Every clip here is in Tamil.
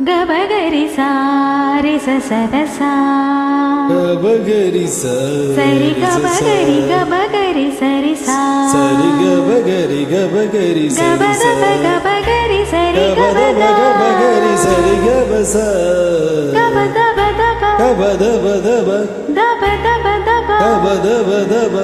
గబగరి సారి సరసా గబగరి సరి గబగరి గబగరి సరి సరి గబగరి గబగరి గబగరి సరి గబగరి సరి గబ గబ దబ దబ. గబ దబ దబ. దబ దబ దబ. గబ దబ దబ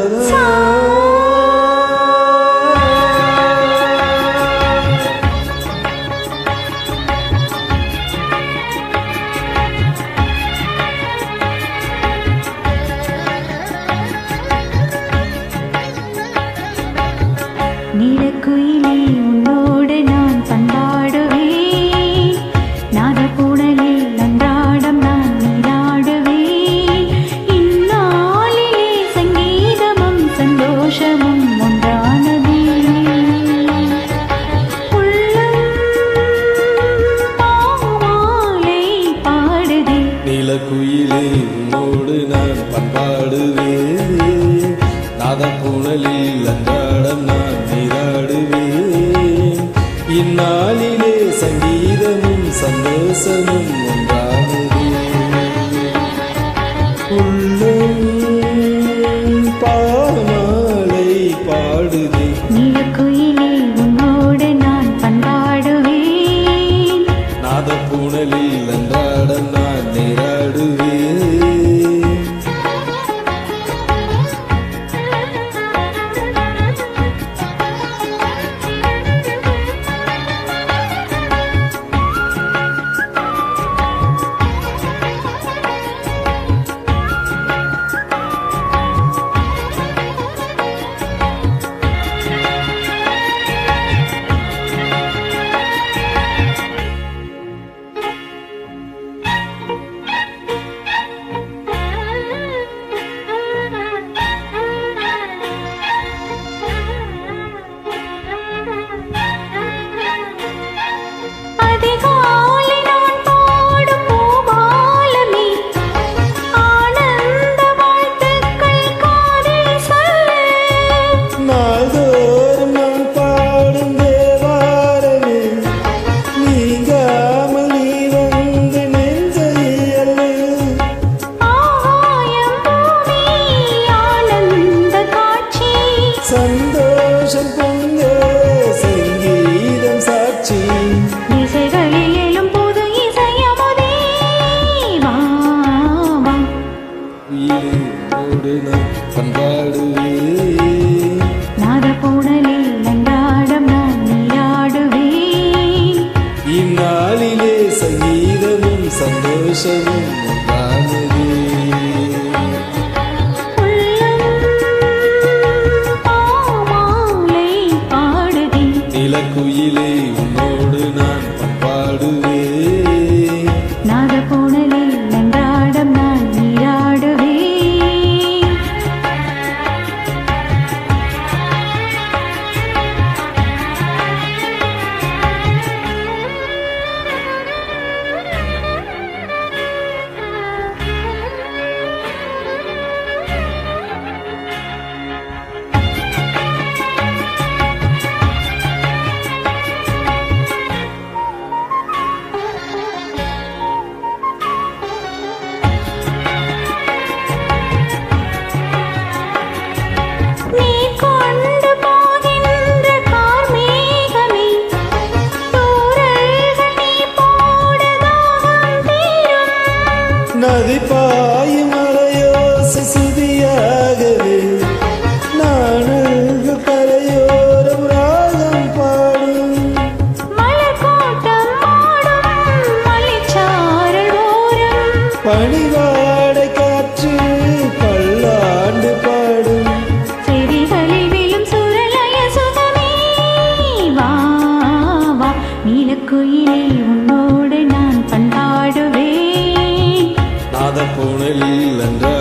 aku ini untuk no Eu sou um செழிப்பாயும் மலையோசை சுதியாகவே நானு கரையோரம் ராகம் பாடும். பணிவாடை காற்று பல்லாண்டு பாடும். நீலக்குயிலே உன்னோ പൂണലിൽ അന്താ